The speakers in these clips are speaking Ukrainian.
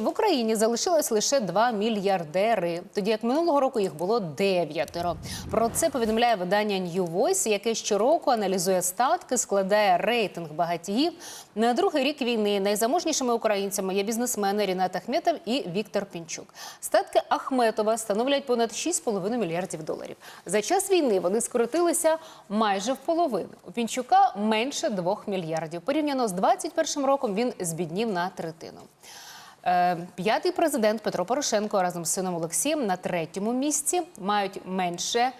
В Україні залишилось лише 2 мільярдери, тоді як минулого року їх було дев'ятеро. Про це повідомляє видання New Voice, яке щороку аналізує статки, складає рейтинг багатіїв. На другий рік війни найзаможнішими українцями є бізнесмени Рінат Ахметов і Віктор Пінчук. Статки Ахметова становлять понад 6,5 мільярдів доларів. За час війни вони скоротилися майже в половину. У Пінчука менше 2 мільярдів. Порівняно з 21 роком він збіднів на третину. Е, П'ятий президент Петро Порошенко разом з сином Олексієм на третьому місці мають менше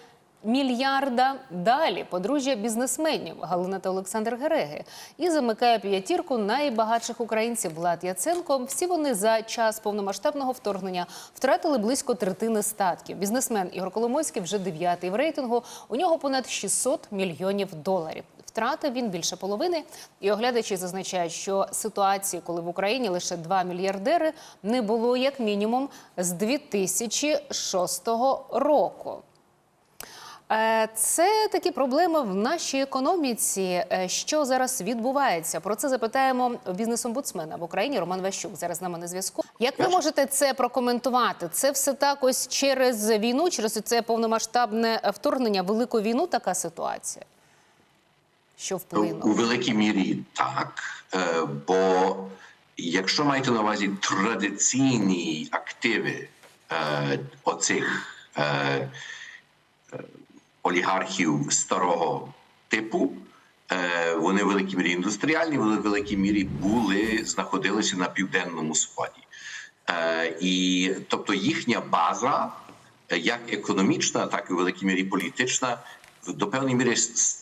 мільярда. Далі подружжя бізнесменів Галина та Олександр Гереги і замикає п'ятірку найбагатших українців Влад Яценко. Всі вони за час повномасштабного вторгнення втратили близько третини статків. Бізнесмен Ігор Коломойський вже дев'ятий в рейтингу. У нього понад 600 мільйонів доларів. Втратив він більше половини, і оглядачі зазначають, що ситуації, коли в Україні лише 2 мільярдери, не було як мінімум з 2006 року. Е, Це такі проблеми в нашій економіці. Е, Що зараз відбувається? Про це запитаємо бізнес-омбудсмена в Україні Роман Ващук. Зараз з нами на зв'язку. Як ви можете це прокоментувати? Це все так ось через війну, через це повномасштабне вторгнення, велику війну, така ситуація? Що У великій мірі так, е, бо якщо маєте на увазі традиційні активи е, оцих е, олігархів старого типу, вони в великій мірі індустріальні, вони в великій мірі були, знаходилися на південному сході. І тобто їхня база, як економічна, так і в великій мірі політична, до певної міри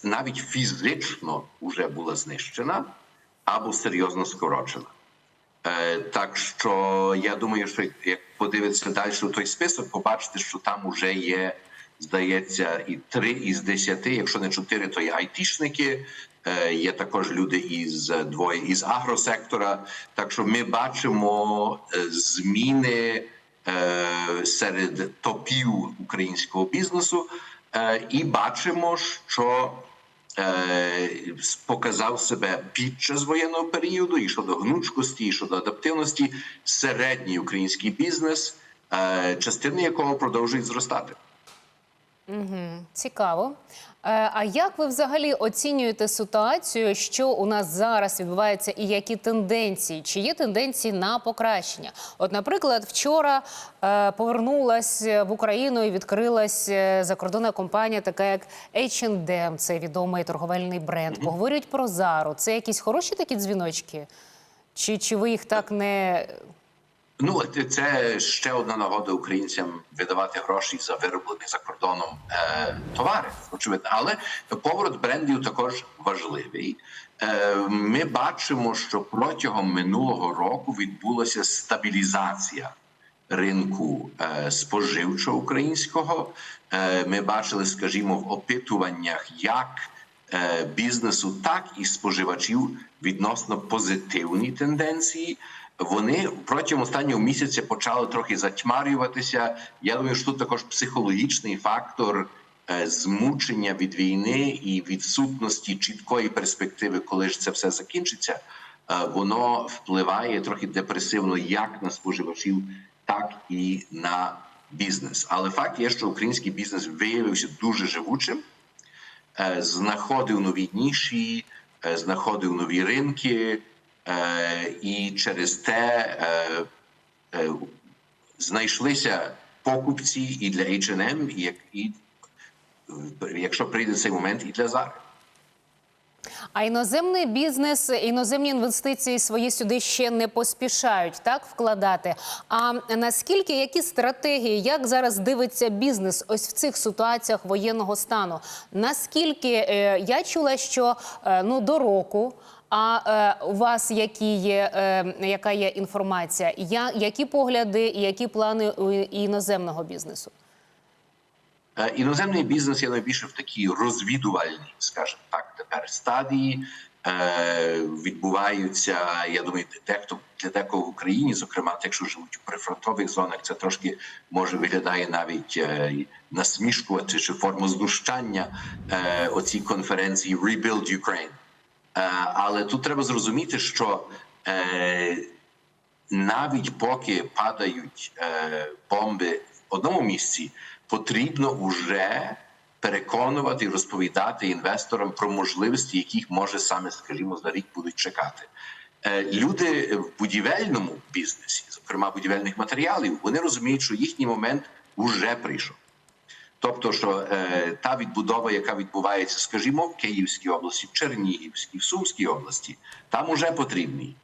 навіть фізично вже була знищена або серйозно скорочена. Е, так що я думаю, що як подивитися далі той список, побачите, що там вже є, здається, і три із десяти, якщо не чотири, то є айтішники. Е, є також люди із е, двоє із агросектора. Так що ми бачимо зміни серед топів українського бізнесу, і бачимо, що е, показав себе під час воєнного періоду і щодо гнучкості, і щодо адаптивності середній український бізнес, е, частини якого продовжують зростати. Цікаво. Е, А як ви взагалі оцінюєте ситуацію, що у нас зараз відбувається, і які тенденції? Чи є тенденції на покращення? От, наприклад, вчора е, повернулась в Україну і відкрилась е, закордонна компанія, така як H&M, це відомий торговельний бренд. Поговорюють про Зару. Це якісь хороші такі дзвіночки? Чи, чи ви їх так не Ну це ще одна нагода українцям видавати гроші за вироблені за кордоном е, товари. Очевидно, але поворот брендів також важливий. Е, ми бачимо, що протягом минулого року відбулася стабілізація ринку е, споживчого українського. Е, ми бачили, скажімо, в опитуваннях, як е, бізнесу, так і споживачів відносно позитивні тенденції. Вони протягом останнього місяця почали трохи затьмарюватися. Я думаю, що тут також психологічний фактор е, змучення від війни і відсутності чіткої перспективи, коли ж це все закінчиться. е, Воно впливає трохи депресивно як на споживачів, так і на бізнес. Але факт є, що український бізнес виявився дуже живучим, е, знаходив нові ніші, знаходив нові ринки, і через те е, е, знайшлися покупці і для H&M, і, як- і е, якщо прийде цей момент, і для Зари. А іноземний бізнес, іноземні інвестиції свої сюди ще не поспішають так вкладати. А наскільки які стратегії, як зараз дивиться бізнес ось в цих ситуаціях воєнного стану? Наскільки е, я чула, що е, ну до року. А е, у вас які є, е, яка є інформація? Я, які погляди і які плани у іноземного бізнесу? Е, Іноземний бізнес є найбільше в такій розвідувальній, скажімо так, тепер стадії. Е, відбуваються, я думаю, дехто для декого в Україні, зокрема, якщо живуть у прифронтових зонах, це трошки може виглядає навіть е, насмішкувати чи форму знущання е, оцій конференції Rebuild Ukraine. Е, але тут треба зрозуміти, що е, навіть поки падають е, бомби в одному місці, потрібно вже переконувати і розповідати інвесторам про можливості, яких може саме, скажімо, за рік будуть чекати. Люди в будівельному бізнесі, зокрема будівельних матеріалів, вони розуміють, що їхній момент вже прийшов. Тобто, що е, та відбудова, яка відбувається, скажімо, в Київській області, в Чернігівській, в Сумській області, там уже потрібні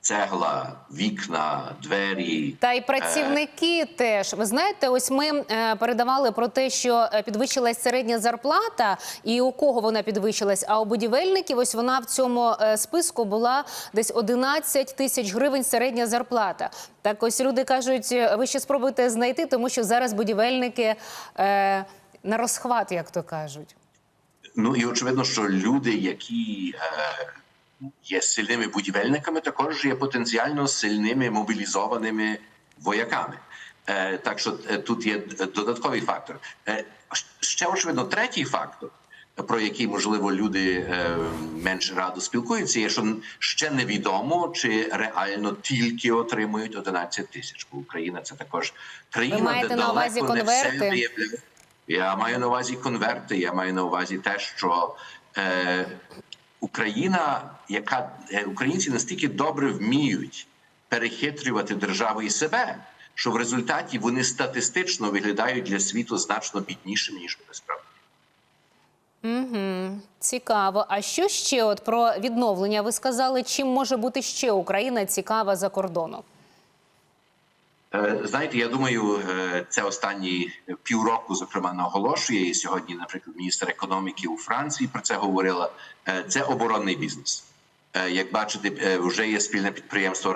цегла, вікна, двері. Та й працівники теж. Ви знаєте, ось ми е, передавали про те, що е, підвищилась середня зарплата, і у кого вона підвищилась. А у будівельників ось вона в цьому е, списку була десь 11 тисяч гривень середня зарплата. Так ось люди кажуть, е, ви ще спробуйте знайти, тому що зараз будівельники е, на розхват, як то кажуть. Ну і очевидно, що люди, які е, є сильними будівельниками, також є потенціально сильними мобілізованими вояками. Е, так що е, тут є додатковий фактор. Е, ще очевидно, третій фактор, про який можливо люди е, менш радо спілкуються, є, що ще невідомо, чи реально тільки отримують 11 тисяч. Бо Україна це також країна, Ви маєте де на увазі далеко не все конверти? виявляє. Я маю на увазі конверти. Я маю на увазі те, що е, Україна, яка е, українці настільки добре вміють перехитрювати державу і себе, що в результаті вони статистично виглядають для світу значно біднішими ніж вони справді. Угу, цікаво. А що ще от про відновлення? Ви сказали, чим може бути ще Україна цікава за кордоном? Е, Знаєте, я думаю, е, це останні півроку, зокрема, наголошує. І сьогодні, наприклад, міністр економіки у Франції про це говорила. Е, Це оборонний бізнес. Як бачите, вже є спільне підприємство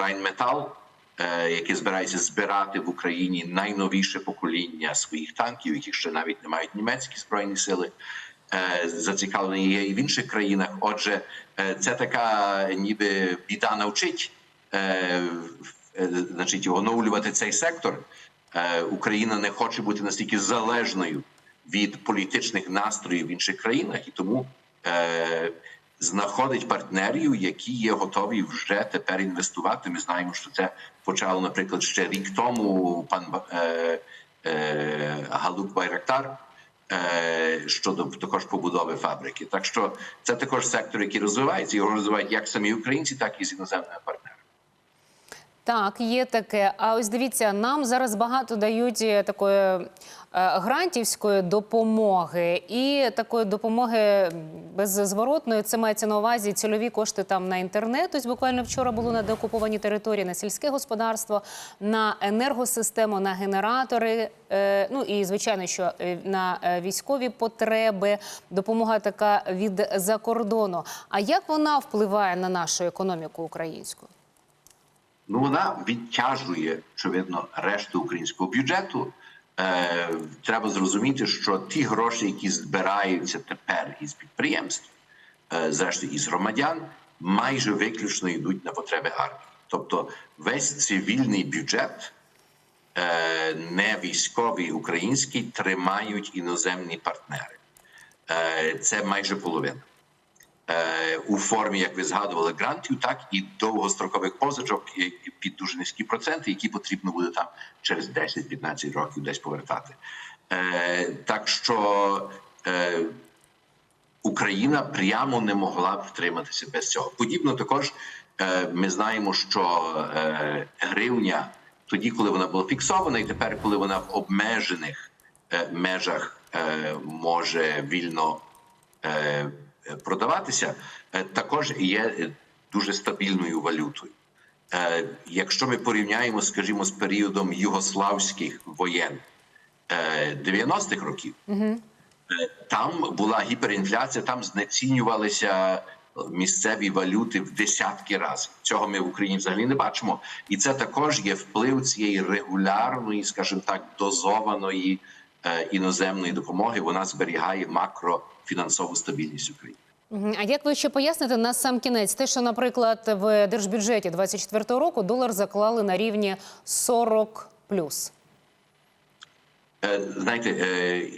е, яке збирається збирати в Україні найновіше покоління своїх танків, яких ще навіть не мають німецькі збройні сили. Зацікавлені є і в інших країнах. Отже, це така ніби біда навчить. Е, значить, оновлювати цей сектор. Е, Україна не хоче бути настільки залежною від політичних настроїв в інших країнах, і тому е, знаходить партнерів, які є готові вже тепер інвестувати. Ми знаємо, що це почало, наприклад, ще рік тому пан Галук Байрактар. Щодо також побудови фабрики, так що це також сектор, який розвивається, його розвивають як самі українці, так і з іноземними партнерами. Так, є таке. А ось дивіться, нам зараз багато дають е, такої е, грантівської допомоги і такої допомоги беззворотної. Це мається на увазі цільові кошти там на інтернет. Ось буквально вчора було на деокупованій території, на сільське господарство, на енергосистему, на генератори. е, Ну і звичайно, що на військові потреби. Допомога така від за кордону. А як вона впливає на нашу економіку українську? Ну, вона відтяжує, очевидно, решту українського бюджету. Е, треба зрозуміти, що ті гроші, які збираються тепер із підприємств, е, зрештою із громадян, майже виключно йдуть на потреби армії. Тобто весь цивільний бюджет, е, не військовий український, тримають іноземні партнери. Е, це майже половина у формі, як ви згадували, грантів, так і довгострокових позичок під дуже низькі проценти, які потрібно буде там через 10-15 років десь повертати. Е, так що е, Україна прямо не могла б втриматися без цього. Подібно також е, ми знаємо, що е, гривня тоді, коли вона була фіксована, і тепер, коли вона в обмежених е, межах е, може вільно е, продаватися, е, також є е, дуже стабільною валютою. Е, Якщо ми порівняємо, скажімо, з періодом югославських воєн е, 90-х років, е, там була гіперінфляція, там знецінювалися місцеві валюти в десятки разів. Цього ми в Україні взагалі не бачимо, і це також є вплив цієї регулярної, скажімо так, дозованої іноземної допомоги. Вона зберігає макрофінансову стабільність України. А як ви ще поясните на сам кінець? Те, що, наприклад, в держбюджеті 24 року долар заклали на рівні 40 плюс. Е, Знаєте, е,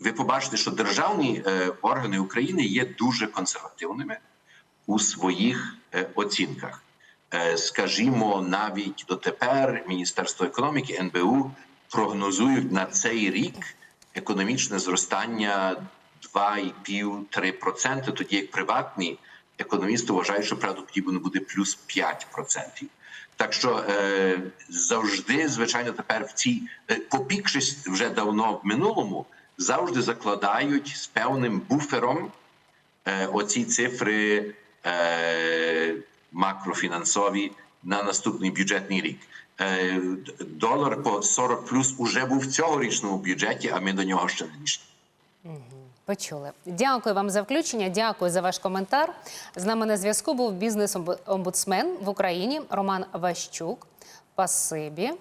ви побачите, що державні е, органи України є дуже консервативними у своїх оцінках. Скажімо, навіть дотепер Міністерство економіки НБУ прогнозують на цей рік економічне зростання 2,5-3%, тоді як приватні економісти вважають, що правдоподібно буде плюс 5%. Так що е, завжди, звичайно, тепер в цій е, попікшись вже давно в минулому, завжди закладають з певним буфером е, оці цифри е, макрофінансові на наступний бюджетний рік. Е, долар по 40 плюс уже був в цьогорічному бюджеті, а ми до нього ще не дійшли. Почули. Дякую вам за включення. Дякую за ваш коментар. З нами на зв'язку був бізнес-омбудсмен в Україні Роман Ващук. Пасибі.